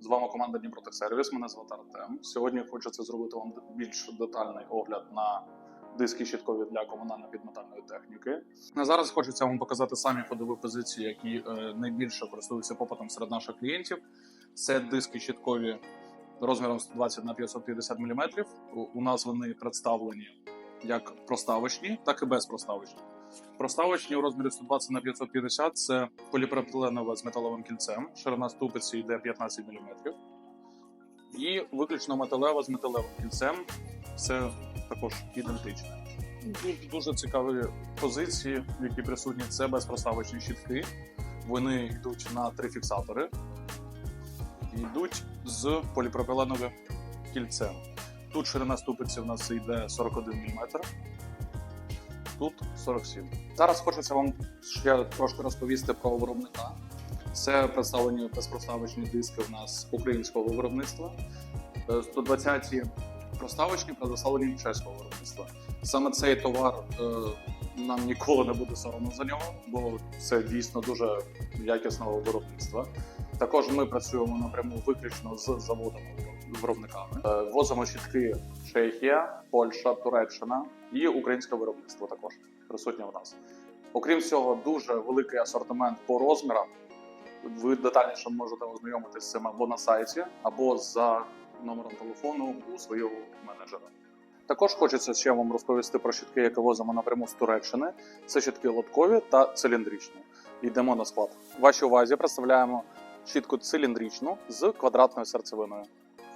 З вами команда Дніпротехсервіс. Мене звати Артем. Сьогодні хочеться зробити вам більш детальний огляд на диски щиткові для комунально-підметальної техніки. На зараз хочеться вам показати самі ходові позиції, які е, найбільше користуються попитом серед наших клієнтів. Це диски щиткові розміром 120 на 550 мм. У, у нас вони представлені як проставочні, так і безпроставочні. Проставочні у розмірі 120 на 550 це поліпропиленова з металевим кільцем. Ширина ступиці йде 15 мм. І виключно металева з металевим кільцем. Це також ідентичне. Тут дуже цікаві позиції, які присутні. Це безпроставочні щітки. Вони йдуть на три фіксатори. І йдуть з поліпропиленовим кільцем. Тут ширина ступиці в нас йде 41 мм тут 47. Зараз хочеться вам ще трошки розповісти про виробника. Це представлені безпроставочні диски в нас українського виробництва. Е, 120-ті проставочні предоставлені чеського виробництва. Саме цей товар е, нам ніколи не буде соромно за нього, бо це дійсно дуже якісного виробництва. Також ми працюємо напряму виключно з заводами виробниками. Е, Возимо щітки Чехія, Польща, Туреччина і українське виробництво також присутнє в нас. Окрім цього, дуже великий асортимент по розмірам. Ви детальніше можете ознайомитися з цим або на сайті, або за номером телефону у свого менеджера. Також хочеться ще вам розповісти про щітки, які возимо напряму з Туреччини. Це щітки лоткові та циліндричні. Йдемо на склад. Вашій увазі представляємо щітку циліндричну з квадратною серцевиною.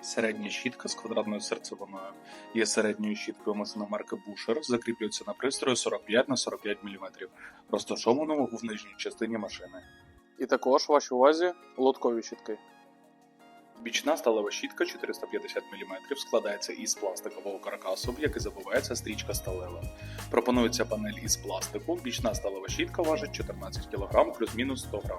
Середня щітка з квадратною серцевиною є середньою щіткою машини марки Busher, закріплюється на пристрої 45 на 45 мм, розташованому в нижній частині машини. І також вашій увазі лоткові щітки. Бічна сталева щітка 450 мм складається із пластикового каркасу, в який забувається стрічка сталева. Пропонується панель із пластику. Бічна сталева щітка важить 14 кг плюс-мінус 100 г.